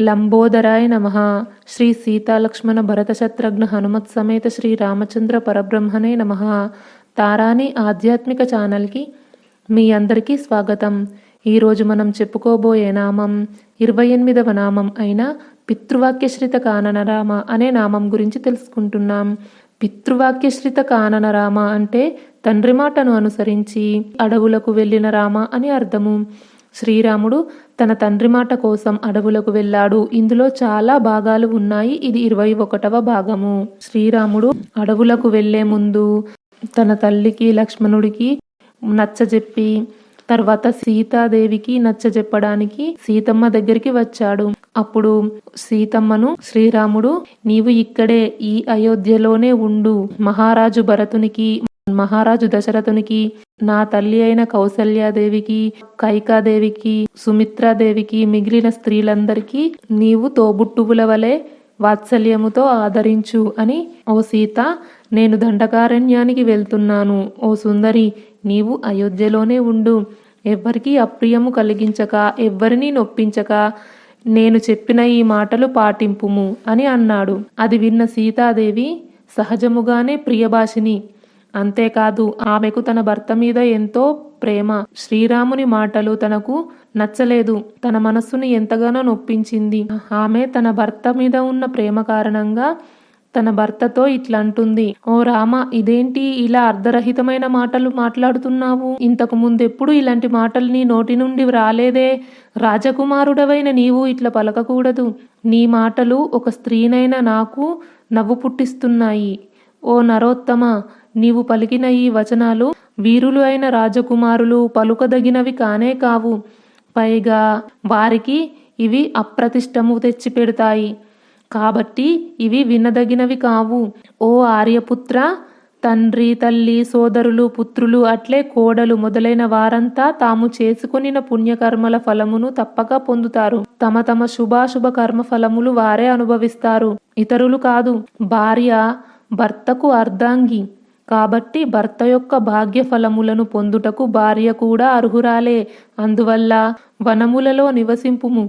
లంబోదరాయ నమ. శ్రీ సీతాలక్ష్మణ భరతశత్రుఘ్న హనుమత్ సమేత శ్రీ రామచంద్ర పరబ్రహ్మణే నమ. తారాని ఆధ్యాత్మిక ఛానల్కి మీ అందరికీ స్వాగతం. ఈరోజు మనం చెప్పుకోబోయే నామం ఇరవై ఎనిమిదవ నామం అయిన పితృవాక్యశ్రిత కాననరామ అనే నామం గురించి తెలుసుకుంటున్నాం. పితృవాక్యశ్రిత కాననరామ అంటే తండ్రి మాటను అనుసరించి అడవులకు వెళ్ళిన రామ అని అర్థము. శ్రీరాముడు తన తండ్రి మాట కోసం అడవులకు వెళ్ళాడు. ఇందులో చాలా భాగాలు ఉన్నాయి. ఇది ఇరవై ఒకటవ భాగము. శ్రీరాముడు అడవులకు వెళ్ళే ముందు తన తల్లికి లక్ష్మణుడికి నచ్చజెప్పి తర్వాత సీతాదేవికి నచ్చజెప్పడానికి సీతమ్మ దగ్గరికి వచ్చాడు. అప్పుడు సీతమ్మను శ్రీరాముడు నీవు ఇక్కడే ఈ అయోధ్యలోనే ఉండు. మహారాజు భరతునికి మహారాజు దశరథునికి నా తల్లి అయిన కౌసల్యాదేవికి కైకాదేవికి సుమిత్రాదేవికి మిగిలిన స్త్రీలందరికీ నీవు తోబుట్టువుల వలె వాత్సల్యముతో ఆదరించు అని ఓ సీత నేను దండకారణ్యానికి వెళ్తున్నాను. ఓ సుందరి నీవు అయోధ్యలోనే ఉండు. ఎవ్వరికీ అప్రియము కలిగించక ఎవ్వరినీ నొప్పించక నేను చెప్పిన ఈ మాటలు పాటింపుము అని అన్నాడు. అది విన్న సీతాదేవి సహజముగానే ప్రియభాషిని. అంతేకాదు ఆమెకు తన భర్త మీద ఎంతో ప్రేమ. శ్రీరాముని మాటలు తనకు నచ్చలేదు. తన మనస్సును ఎంతగానో నొప్పించింది. ఆమె తన భర్త మీద ఉన్న ప్రేమ కారణంగా తన భర్తతో ఇట్లంటుంది. ఓ రామ ఇదేంటి ఇలా అర్ధరహితమైన మాటలు మాట్లాడుతున్నావు? ఇంతకు ముందెప్పుడు ఇలాంటి మాటలు నీ నోటి నుండి రాలేదే. రాజకుమారుడవైన నీవు ఇట్లా పలకకూడదు. నీ మాటలు ఒక స్త్రీనైన నాకు నవ్వు పుట్టిస్తున్నాయి. ఓ నరోత్తమ నీవు పలికిన ఈ వచనాలు వీరులు అయిన రాజకుమారులు పలుకదగినవి కానే కావు. పైగా వారికి ఇవి అప్రతిష్టము తెచ్చిపెడతాయి. కాబట్టి ఇవి వినదగినవి కావు. ఓ ఆర్యపుత్ర తండ్రి తల్లి సోదరులు పుత్రులు అట్లే కోడలు మొదలైన వారంతా తాము చేసుకొనిన పుణ్యకర్మల ఫలమును తప్పక పొందుతారు. తమ తమ శుభాశుభ కర్మ ఫలములు వారే అనుభవిస్తారు. ఇతరులు కాదు భార్య భర్తకు అర్ధాంగి. కాబట్టి భర్త యొక్క భాగ్యఫలములను పొందుటకు భార్య కూడా అర్హురాలే. అందువల్ల వనములలో నివసింపుము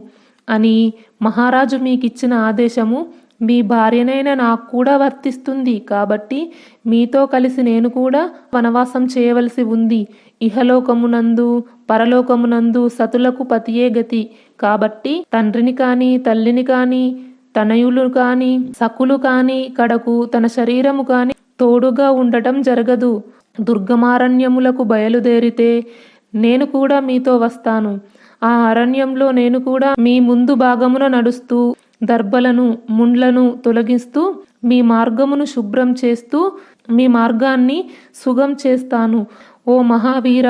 అని మహారాజు మీకిచ్చిన ఆదేశము మీ భార్యనైన నాకు కూడా వర్తిస్తుంది. కాబట్టి మీతో కలిసి నేను కూడా వనవాసం చేయవలసి ఉంది. ఇహలోకమునందు పరలోకమునందు సతులకు పతియే గతి. కాబట్టి తండ్రిని కానీ తల్లిని కానీ తనయులు కానీ సకులు కానీ కడకు తన శరీరము కానీ తోడుగా ఉండటం జరగదు. దుర్గమారణ్యములకు బయలుదేరితే నేను కూడా మీతో వస్తాను. ఆ అరణ్యంలో నేను కూడా మీ ముందు భాగమున నడుస్తూ దర్భలను ముండ్లను తొలగిస్తూ మీ మార్గమును శుభ్రం చేస్తూ మీ మార్గాన్ని సుగం చేస్తాను. ఓ మహావీర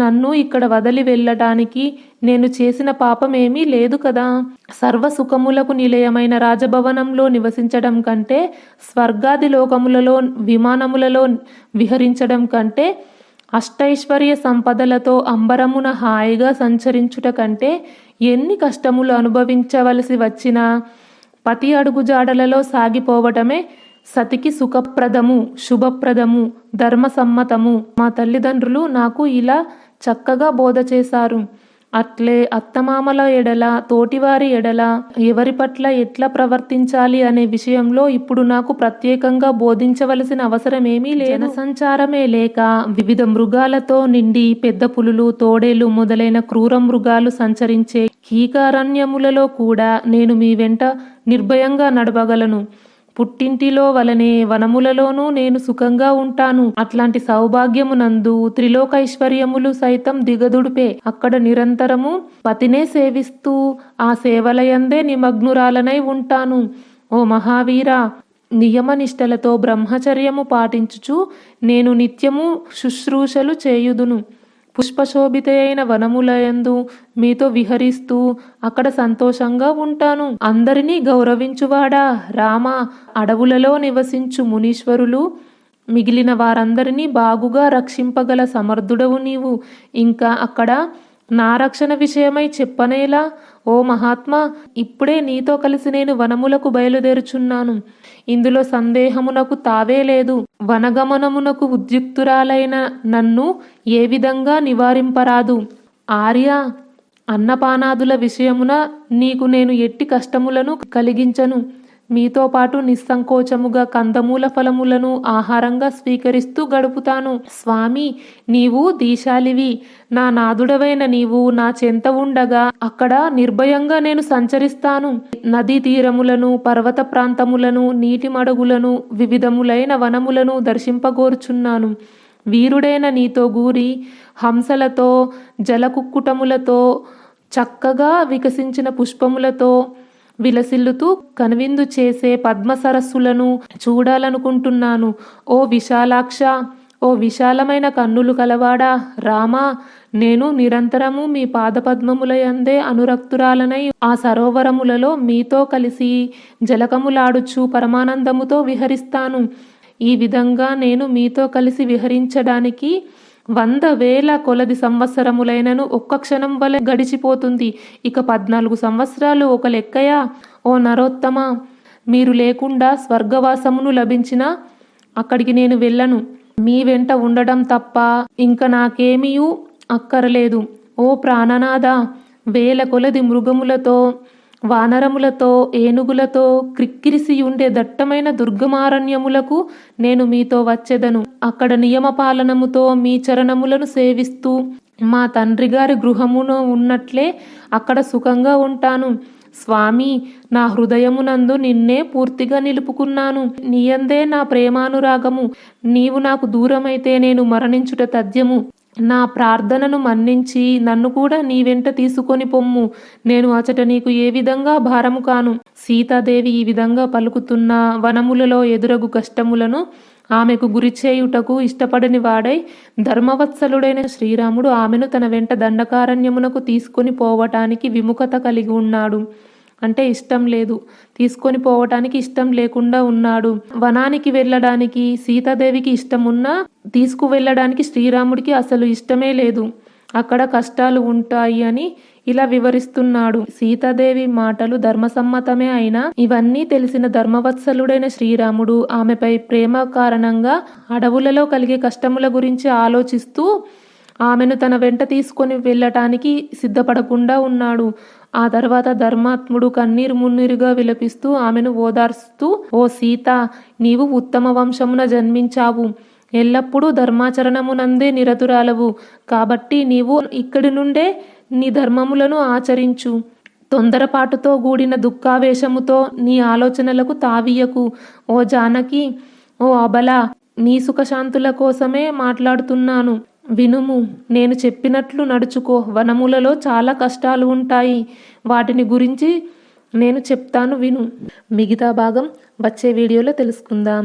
నన్ను ఇక్కడ వదిలి వెళ్ళటానికి నేను చేసిన పాపమేమీ లేదు కదా. సర్వ సుఖములకు నిలయమైన రాజభవనంలో నివసించడం కంటే స్వర్గాది లోకములలో విమానములలో విహరించడం కంటే అష్టైశ్వర్య సంపదలతో అంబరమున హాయిగా సంచరించుట కంటే ఎన్ని కష్టములు అనుభవించవలసి వచ్చినా పతి అడుగుజాడలలో సాగిపోవటమే సతికి సుఖప్రదము శుభప్రదము ధర్మసమ్మతము. మా తల్లిదండ్రులు నాకు ఇలా చక్కగా బోధ చేశారు. అట్లే అత్తమామల ఎడల తోటివారి ఎడల ఎవరి పట్ల ఎట్లా ప్రవర్తించాలి అనే విషయంలో ఇప్పుడు నాకు ప్రత్యేకంగా బోధించవలసిన అవసరమేమీ లేదు. సంచారమే లేక వివిధ మృగాలతో నిండి పెద్ద పులులు తోడేలు మొదలైన క్రూర మృగాలు సంచరించే కీకారణ్యములలో కూడా నేను మీ వెంట నిర్భయంగా నడవగలను. పుట్టింటిలో వలనే వనములలోనూ నేను సుఖంగా ఉంటాను. అట్లాంటి సౌభాగ్యమునందు త్రిలోకైశ్వర్యములు సైతం దిగదుడిపే. అక్కడ నిరంతరము పతినే సేవిస్తూ ఆ సేవలయందే నిమగ్నురాలనై ఉంటాను. ఓ మహావీర నియమనిష్టలతో బ్రహ్మచర్యము పాటించుచు నేను నిత్యము శుశ్రూషలు చేయుదును. పుష్పశోభిత అయిన వనములయందు మీతో విహరిస్తూ అక్కడ సంతోషంగా ఉంటాను. అందరినీ గౌరవించువాడా? రామ అడవులలో నివసించు మునీశ్వరులు మిగిలిన వారందరినీ బాగుగా రక్షింపగల సమర్థుడవు నీవు. ఇంకా అక్కడ నా రక్షణ విషయమై చెప్పనేలా? ఓ మహాత్మా ఇప్పుడే నీతో కలిసి నేను వనములకు బయలుదేరుచున్నాను. ఇందులో సందేహమునకు తావే లేదు. వనగమనమునకు ఉద్యుక్తురాలైన నన్ను ఏ విధంగా నివారింపరాదు? ఆర్య అన్నపానాదుల విషయమున నీకు నేను ఎట్టి కష్టములను కలిగించను. మీతో పాటు నిస్సంకోచముగా కందమూల ఫలములను ఆహారంగా స్వీకరిస్తూ గడుపుతాను. స్వామి నీవు దీశాలివి. నా నాదుడవైన నీవు నా చెంత ఉండగా అక్కడ నిర్భయంగా నేను సంచరిస్తాను. నదీ తీరములను పర్వత ప్రాంతములను నీటి మడుగులను వివిధములైన వనములను దర్శింపగోరుచున్నాను. వీరుడైన నీతో గూరి హంసలతో జలకుక్కుటములతో చక్కగా వికసించిన పుష్పములతో విలసిల్లుతూ కనువిందు చేసే పద్మ సరస్సులను చూడాలనుకుంటున్నాను. ఓ విశాలాక్ష ఓ విశాలమైన కన్నులు కలవాడా? రామా నేను నిరంతరము మీ పాదపద్మములయందే అనురక్తురాలనై ఆ సరోవరములలో మీతో కలిసి జలకములాడుచు పరమానందముతో విహరిస్తాను. ఈ విధంగా నేను మీతో కలిసి విహరించడానికి వంద వేల కొలది సంవత్సరములైనను ఒక్క క్షణం వలె గడిచిపోతుంది. ఇక పద్నాలుగు సంవత్సరాలు ఒక లెక్కయా? ఓ నరోత్తమ మీరు లేకుండా స్వర్గవాసమును లభించిన అక్కడికి నేను వెళ్ళను. మీ వెంట ఉండడం తప్ప ఇంక నాకేమీయూ అక్కరలేదు. ఓ ప్రాణనాథ వేల కొలది మృగములతో వానరములతో ఏనుగులతో క్రిక్కిరిసి ఉండే దట్టమైన దుర్గమారణ్యములకు నేను మీతో వచ్చెదను. అక్కడ నియమపాలనముతో మీ చరణములను సేవిస్తూ మా తండ్రి గారి గృహమును ఉన్నట్లే అక్కడ సుఖంగా ఉంటాను. స్వామి నా హృదయమునందు నిన్నే పూర్తిగా నిలుపుకున్నాను. నీయందే నా ప్రేమానురాగము. నీవు నాకు దూరమైతే నేను మరణించుట తథ్యము. నా ప్రార్థనను మన్నించి నన్ను కూడా నీ వెంట తీసుకొని పొమ్ము. నేను అచట నీకు ఏ విధంగా భారము కాను. సీతాదేవి ఈ విధంగా పలుకుతున్న వనములలో ఎదురగు కష్టములను ఆమెకు గురిచేయుటకు ఇష్టపడని వాడై ధర్మవత్సలుడైన శ్రీరాముడు ఆమెను తన వెంట దండకారణ్యమునకు తీసుకొని పోవటానికి విముఖత కలిగి ఉన్నాడు. అంటే ఇష్టం లేదు. తీసుకొని పోవటానికి ఇష్టం లేకుండా ఉన్నాడు. వనానికి వెళ్ళడానికి సీతాదేవికి ఇష్టం ఉన్నా తీసుకువెళ్ళడానికి శ్రీరాముడికి అసలు ఇష్టమే లేదు. అక్కడ కష్టాలు ఉంటాయి అని ఇలా వివరిస్తున్నాడు. సీతాదేవి మాటలు ధర్మసమ్మతమే అయినా ఇవన్నీ తెలిసిన ధర్మవత్సలుడైన శ్రీరాముడు ఆమెపై ప్రేమ కారణంగా అడవులలో కలిగే కష్టముల గురించి ఆలోచిస్తూ ఆమెను తన వెంట తీసుకొని వెళ్ళటానికి సిద్ధపడకుండా ఉన్నాడు. ఆ తర్వాత ధర్మాత్ముడు కన్నీరు మున్నీరుగా విలపిస్తూ ఆమెను ఓదార్స్తూ ఓ సీత నీవు ఉత్తమ వంశమున జన్మించావు. ఎల్లప్పుడూ ధర్మాచరణమునందే నిరతురాలవు. కాబట్టి నీవు ఇక్కడి నుండే నీ ధర్మములను ఆచరించు. తొందరపాటుతో కూడిన దుఃఖావేశముతో నీ ఆలోచనలకు తావీయకు ఓ జానకి ఓ అబల నీ సుఖశాంతుల కోసమే మాట్లాడుతున్నాను. వినుము నేను చెప్పినట్లు నడుచుకో. వనములలో చాలా కష్టాలు ఉంటాయి. వాటిని గురించి నేను చెప్తాను విను. మిగతా భాగం వచ్చే వీడియోలో తెలుసుకుందాం.